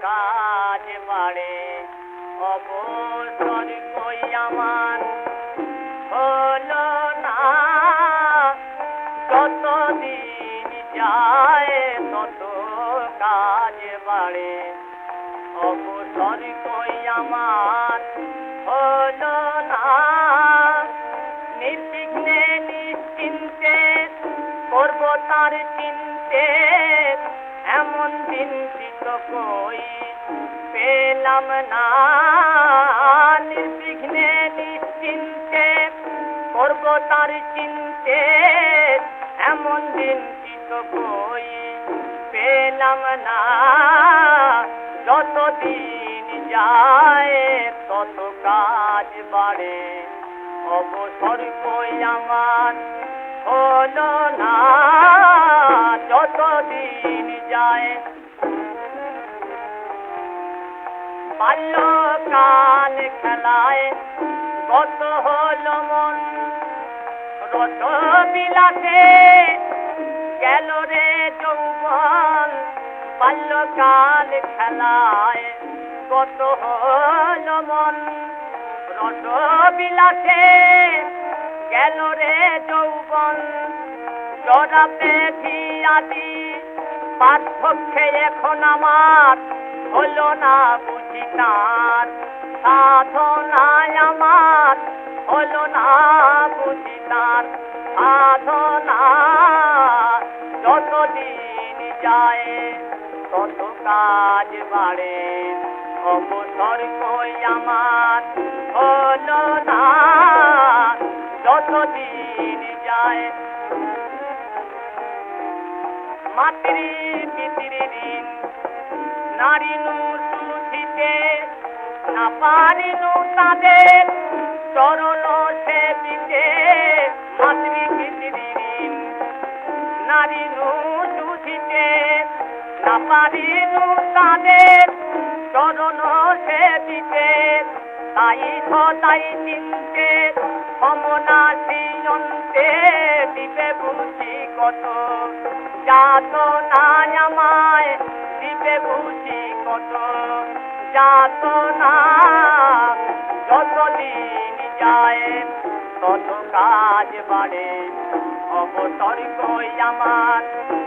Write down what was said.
কাজ বাড়ে। অবসর কই আমার হলো না। তত কাজ বাড়ে। অবসর কই আমার হলো না। নির্বিঘ্নে নিশ্চিন্তে করব তার চিন্তে। কই? পেলাম না, নির্বিঘ্নে নিশ্চিন্তে করব তার চিনতে। এমন চিন্তিত কই? পেলাম না, যতদিন যায় তত কাজ বাড়ে। অবসর কই আমার? হলো না, যতদিন যায় বাল্যকাল খেলায় কত হলো মন। রত বিলাসে গেল রে যৌবন বাল্যকাল খেলায় কত হলো মন। রত বিলাসে গেল রে যৌবন জরা পেথি আদি পার্থক্যে এখন আমার হলো না তার সাধনায় আমার হলো না বুঝি তার সাধনা। যতদিন যায়, তত কাজ বাড়ে। অবসর কই আমার হলো না। যতদিন যায়। মাতৃ পিতৃ ঋণ নারীনু সুধিতে না পারিনু তাদের। চরণ সে দিতে মাতৃ পিতৃ ঋণ নারীনু সুধিতে না পারিনু তাদের। চরণ সে দিতে তাই সদাই চিনতে সমনাশী অন্তে দিবে বুঝি কত। যাত না আমায় দিবে বুঝি কত। যাত না যতদিন যায় তত কাজ বাড়ে। অবসর কই আমার।